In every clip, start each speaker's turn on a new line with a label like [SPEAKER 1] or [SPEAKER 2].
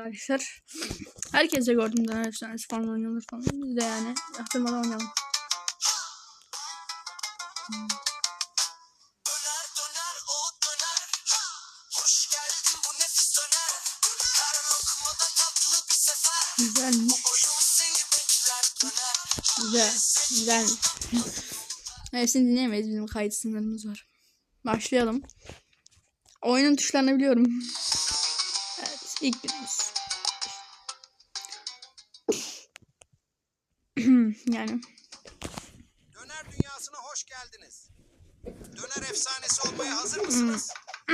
[SPEAKER 1] arkadaşlar. Herkese gördüm döner efsanesi falan oynuyorlar falan. Biz de yani yaptırmadan oynayalım. Güzel mi? Güzel. Güzel. Hepsini dinleyemeyiz. Bizim kayıt sınırımız var. Başlayalım. Oyunun tuşlarını biliyorum. İlk birimiz. yani
[SPEAKER 2] Döner dünyasına hoş geldiniz. Döner efsanesi olmaya hazır mısınız?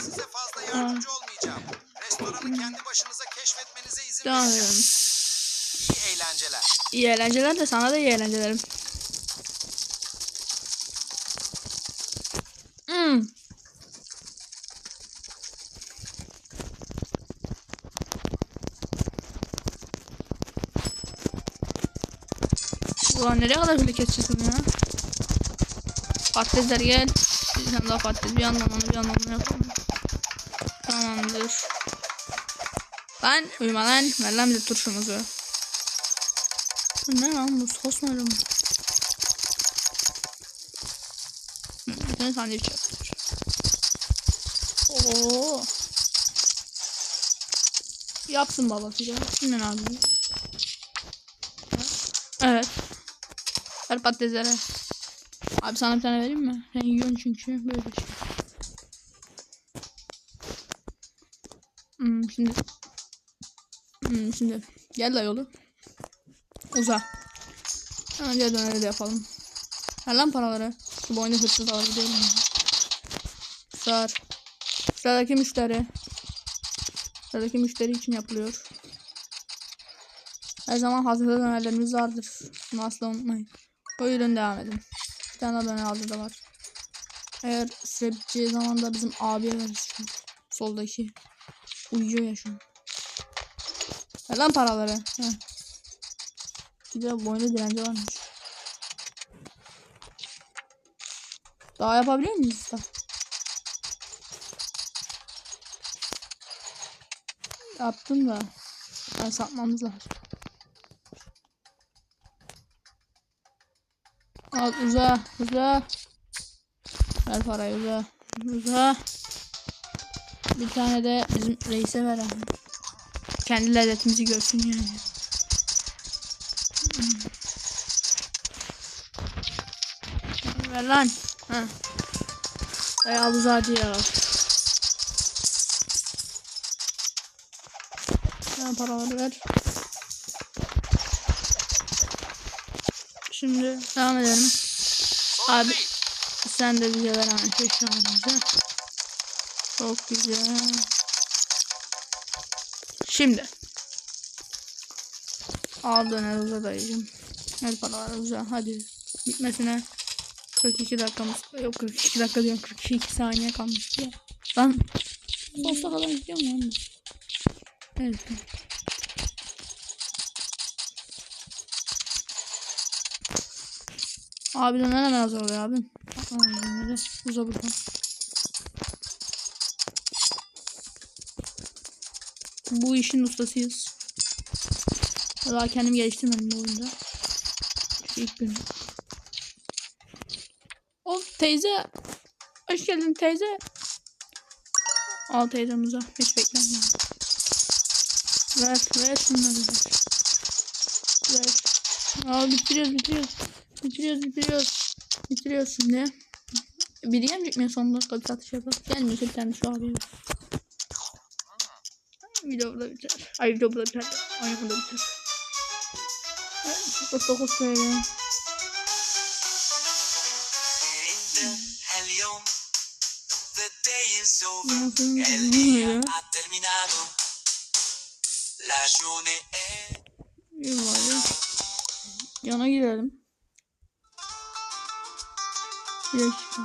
[SPEAKER 2] Size fazla yardımcı olmayacağım. Restoranı kendi başınıza keşfetmenize izin
[SPEAKER 1] devam
[SPEAKER 2] vereceğim. İyi eğlenceler.
[SPEAKER 1] İyi eğlenceler de sana da iyi eğlencelerim. Hmm. Ulan nereye kadar böyle keseceğiz bunu ya? Patatesler gel. Bir tane daha patates. Bir yandan onu bir yandan onu yapalım. Tamamdır. Lan uyuma lan. Ver lan bize turşumuzu. Ne lan bu sos mu öyle mi? Sandviç yapıyor. Oo. Yapsın babası ya. Şimdi ne yapayım? Evet. Ver patateslere. Abi sana bir tane vereyim mi? Sen yiyorsun çünkü böyle şey. Hmm, şimdi hmm, şimdi gel la yolu. Uza. Diğer döneri de yapalım. Ver lan paraları. Şu boynu hırsız alabiliyorum. Sar. Sıradaki müşteri. Sıradaki müşteri için yapılıyor. Her zaman hazırda dönerlerimiz vardır. Bunu asla unutmayın. Buyurun devam edin. Bir tane daha döner hazırda var. Eğer süre zaman da bizim abiye veririz soldaki. Uyuyor ya şu an. Ver lan paraları. Heh. Bir de boynu direnci varmış. Daha yapabiliyor muyuz da? Yaptım da. Ben satmamız lazım. Al uza uza. Ver parayı uza. Uza. Bir tane de bizim reise ver abi. Kendi lezzetimizi görsün yani. Ver lan. Ha. Ay al uzadı ya. Sen paraları ver. Şimdi devam edelim. Abi. Sen de bize ver şu eşyalarımızı. Çok güzel. Şimdi. Al döner uza dayıcım. Hadi paralar uza hadi. Bitmesine 42 dakikamız yok 42 dakika diyorum 42 saniye kalmış ya. Lan Sonsuza kadar gidiyor mu lan bu? Evet. Abi döner hemen hazır oluyor abi. Aa, uza buradan. Bu işin ustasıyız. Daha kendimi geliştirmedim bu oyunda. Çünkü ilk gün. Of teyze. Hoş geldin teyze. Al teyzem uza. Hiç beklenmiyorum. Ver, ver şunları ver. Ver. Al bitiriyoruz, bitiriyoruz. Bitiriyoruz, bitiriyoruz. Bitiriyoruz şimdi. Biri gelmeyecek mi son dakika bir satış yapalım. Gelmiyorsa bir tane şu abi. Video burada biter. Ay video burada biter. Oyun burada biter. 49 TL.
[SPEAKER 3] El yom
[SPEAKER 1] Dakika.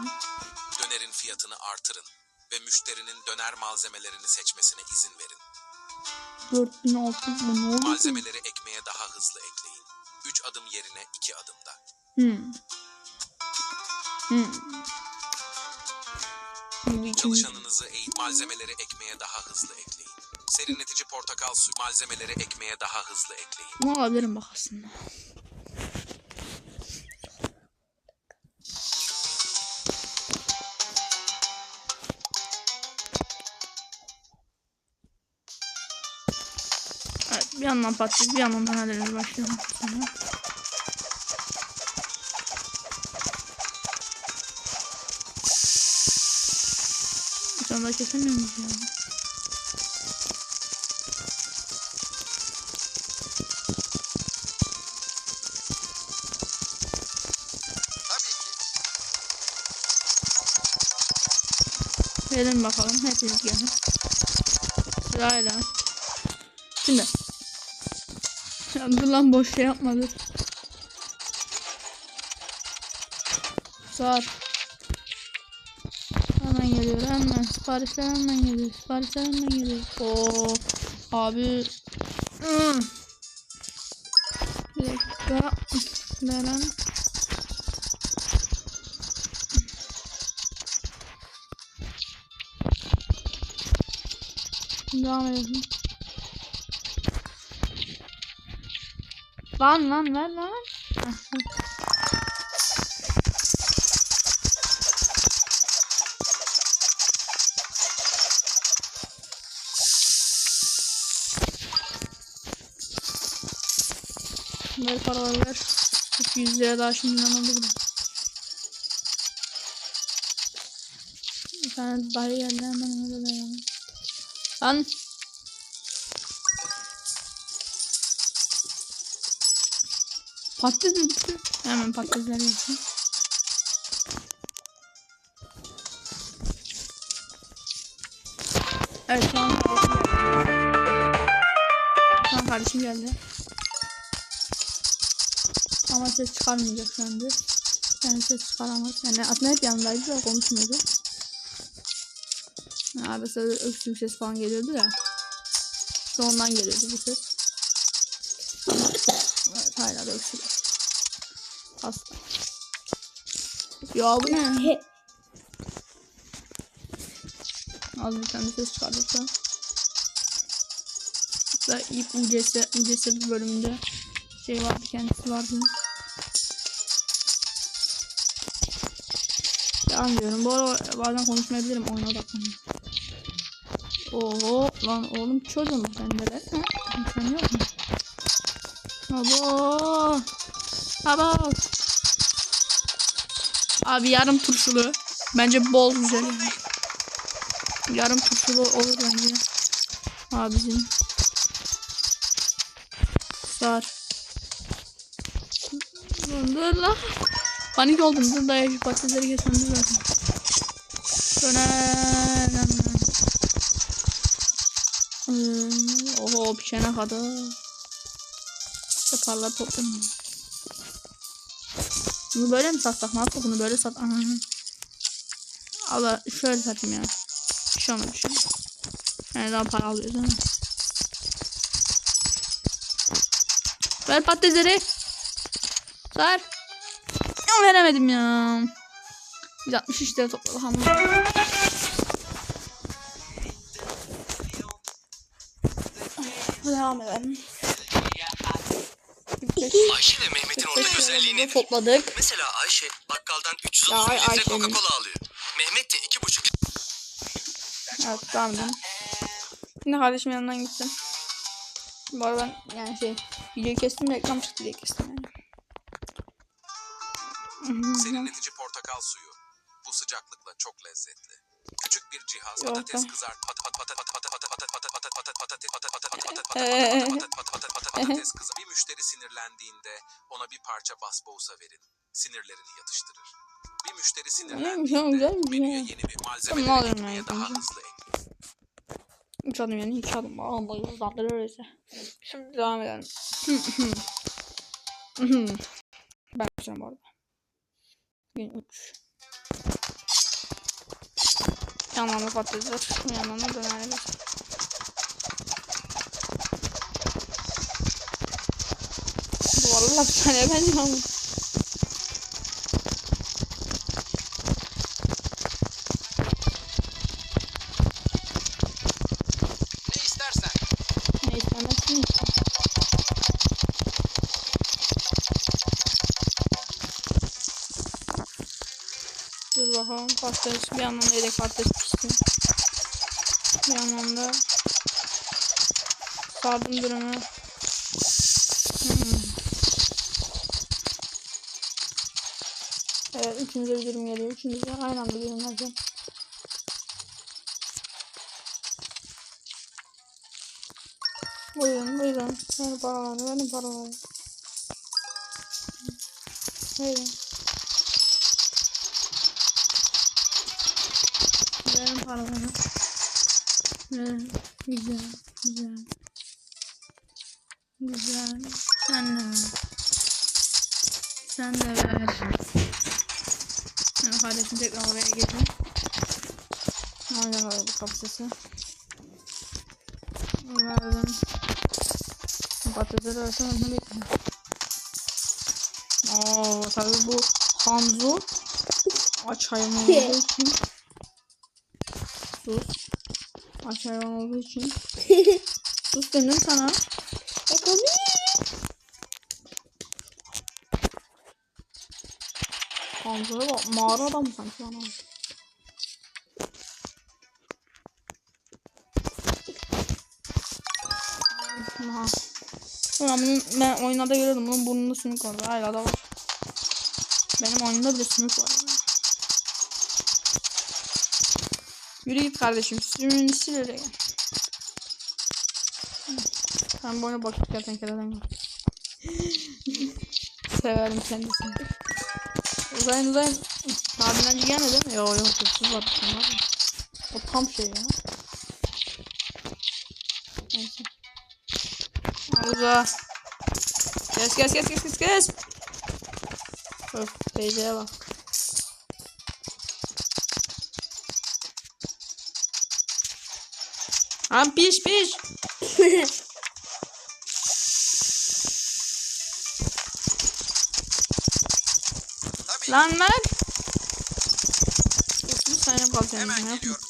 [SPEAKER 2] Dönerin fiyatını artırın ve müşterinin döner malzemelerini seçmesine izin verin.
[SPEAKER 1] 4600 mu? Ne oldu?
[SPEAKER 2] Malzemeleri ekmeğe daha hızlı ekleyin. 3 adım yerine 2 adımda.
[SPEAKER 1] Hmm. Hmm.
[SPEAKER 2] Çalışanınızı eğit malzemeleri ekmeğe daha hızlı ekleyin. Serinletici portakal suyu. Malzemeleri ekmeğe daha hızlı ekleyin.
[SPEAKER 1] Bunu alabilirim bak aslında. Bir yandan patlıyor bir yandan da nelerimiz başlıyor. Sonra. Bir tane daha kesemiyor muyuz ya? Gelin bakalım hepiniz gelin. Sırayla. Şimdi Dur lan boş şey yapma dur. Sar. Hemen geliyor hemen. Siparişler hemen geliyor. Siparişler hemen geliyor. Oo. Abi. Hmm. Bir dakika. Veren. Devam edelim. Lan lan lan. Heh. Ver paraları ver. 100 lira daha şimdiden oldu bile. Bir tane dayı geldi hemen ona da verelim. Lan. Patates bitti? Hemen patatesler yapayım. Evet şu an kardeşim geldi. Şu an kardeşim geldi. Ama ses çıkarmayacak anda. Yani ses çıkaramaz. Yani aslında hep yanındaydı da konuşmuyordu. Ya mesela öksürük ses falan geliyordu ya. İşte geliyordu bu ses. Evet hala da öksürüyor. Ya bu ne? Az bir tane ses çıkardık da. Hatta ilk UCS, bölümünde şey vardı kendisi vardı. Devam diyorum. Bu arada bazen konuşmayabilirim oyuna odaklanıyorum. Oo lan oğlum çözüm bende de. Sen yok mu? Abo. Abo. Abi yarım turşulu. Bence bol güzel. Yarım turşulu olur bence. Abicim. Sar. Dur, lan. Panik oldum. Dur da şu patatesleri kesmem dur. Döner. Hmm, Oho pişene kadar. İşte parlar toplam. Bunu böyle mi satsak? Ne yapsak bunu böyle sat. Allah şöyle satayım ya. Bir şey olmaz bir şey. Yani daha para alıyoruz mi? Ver patatesleri. Sar. Veremedim ya. 163 lira topladı hamur. Devam edelim.
[SPEAKER 2] Ayşe ve Mehmet'in ortak
[SPEAKER 1] 45
[SPEAKER 2] özelliği nedir?
[SPEAKER 1] topladık.
[SPEAKER 2] Mesela Ayşe bakkaldan
[SPEAKER 1] Ya
[SPEAKER 2] 330
[SPEAKER 1] Ay-
[SPEAKER 2] litre. Coca-Cola alıyor. Mehmet de 2,5
[SPEAKER 1] Evet edelim. Şimdi kardeşim yanından gittim. Bu arada ben yani şey videoyu kestim reklam çıktı diye kestim yani.
[SPEAKER 2] Serinletici portakal suyu. Bu sıcaklıkla çok lezzetli. Küçük bir cihaz patates kızart pat pat pat pat pat pat pat pat pat pat pat patates patat Patates kızı bir müşteri sinirlendiğinde ona bir parça basbousa verin. Sinirlerini yatıştırır. Bir müşteri sinirlendiğinde
[SPEAKER 1] şey.
[SPEAKER 2] menüye yeni bir malzeme
[SPEAKER 1] tamam,
[SPEAKER 2] eklemeye daha hızlı ekleyin.
[SPEAKER 1] Hiç adım yani hiç adım. Allah'ım bayılır zaten öyleyse. Şimdi devam edelim. ben başlayacağım bu arada. Gün 3. Yanlarına patatesler, yanlarına dönerler. Allah bir tane bence
[SPEAKER 2] almış. Dur
[SPEAKER 1] bakalım patates bir anlamda yedek patates pişti. Bir anlamda sardım durumu. Hmm. Üçümüze bir dürüm geliyor. Üçümüz de aynı anda dürüm yapacağım. Buyurun buyurun. Ver paraları verin paraları. Buyurun. Verin paraları. Verin. Güzel. Güzel. Güzel. Sen de ver. Sen de ver. Kardeşim tekrar oraya girdim. Hala var bu kapsası. Verdim. Patatesleri versem onu bekliyorum. Oo tabii bu Hanzo aç hayvan olduğu için sus aç hayvan olduğu için sus dedim sana Hanzo'ya bak mağara adam sanki bana Aha. Ulan bunun ben görüyordum bunun burnunda sümük vardı. Hala da var. Benim oyunda bile sümük var. Yürü git kardeşim sümüğünü sil öyle gel ben bu oyuna bakıp kertenkeleden gel severim kendisini uzayın uzayın abiden gelmedi değil mi? yok yok var bir var o tam şey ya neyse Uza. Kes kes kes kes kes kes. Öf teyzeye bak. Lan piş piş. Lan lan. Bir saniye kalacağım.
[SPEAKER 2] hemen geliyorum.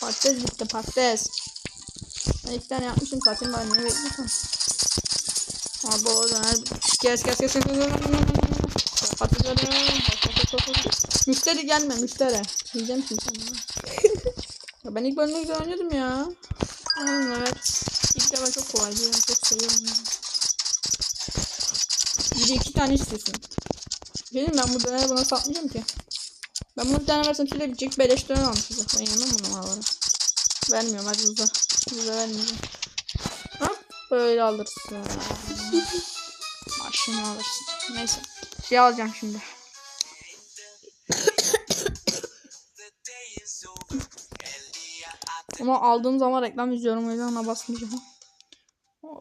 [SPEAKER 1] Patates bitti patates. Ben iki tane yapmışım zaten ben niye bekliyorsam. Abi o döner. Kes kes kes kes kes. Patatesleri. Müşteri gelme müşteri. Yiyeceğim şimdi sen ya ben ilk bölümde güzel oynadım ya. Anladım evet. İlk defa çok kolaydı ya. Çok seviyorum ya. De iki tane istiyorsun. Benim ben bu döneri buna satmayacağım ki. Ben bunu bir tane versem şöyle bitecek. Beleş döner almışız. Ben yemem bunu malaları. Vermiyorum hadi uza. Uza vermeyeceğim. Hop böyle alırsın. Başını alırsın. Neyse. Şey alacağım şimdi. Ama aldığım zaman reklam izliyorum o yüzden ona basmayacağım.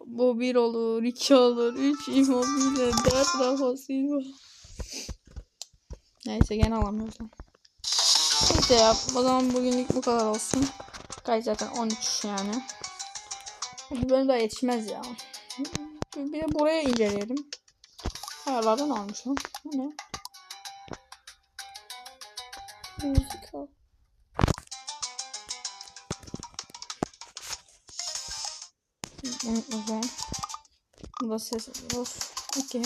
[SPEAKER 1] Bu bir olur, iki olur, üç immobile, dört rafa silva. Neyse gene alamıyoruz. Neyse ya o zaman bugünlük bu kadar olsun. Kaç zaten 13 yani. Bu bölüm daha yetişmez ya. Bir de buraya inceleyelim. Ayarlardan almış lan. Bu ne? Müzik al. Unutma Bu da ses. Of. Okey.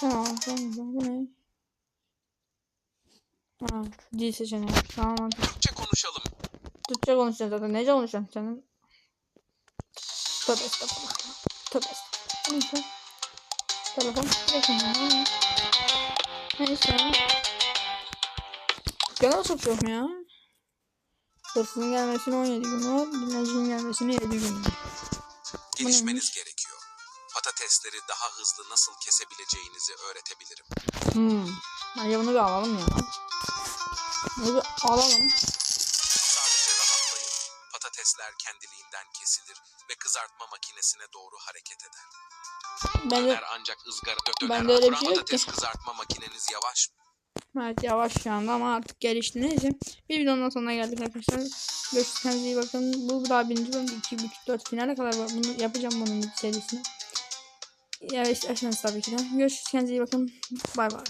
[SPEAKER 1] Tamam. Tamam. Bu ne? Ha, dil seçeneği. Tamam.
[SPEAKER 2] Türkçe konuşalım.
[SPEAKER 1] Türkçe konuşacaksın zaten. Nece konuşacaksın senin? Tövbe estağfurullah. Tövbe estağfurullah. Neyse. Telefon. Neyse. Gene satıyorum ya. Hırsızın gelmesine 17 gün var. Dinleyicinin gelmesine 7 gün var.
[SPEAKER 2] Gelişmeniz gerekiyor. Patatesleri daha hızlı nasıl kesebileceğinizi öğretebilirim.
[SPEAKER 1] Hmm. Bence bunu bir alalım ya. Bunu bir alalım.
[SPEAKER 2] Sadece rahatlayın. Patatesler kendiliğinden kesilir ve kızartma makinesine doğru hareket eder.
[SPEAKER 1] Bence
[SPEAKER 2] Döner ancak ızgara dö- döner
[SPEAKER 1] Bende öyle bir şey yok
[SPEAKER 2] patates
[SPEAKER 1] ki.
[SPEAKER 2] kızartma makineniz yavaş.
[SPEAKER 1] Evet yavaş şu anda ama artık gelişti. Neyse. Bir videonun sonuna geldik arkadaşlar. Görüşürüz. Kendinize iyi bakın. Bu daha birinci bölüm. 2, 3, 4 finale kadar var. Bunu yapacağım bunun serisini. Ya isterseniz tabii ki de. Görüşürüz. Kendinize iyi bakın. Bay bay.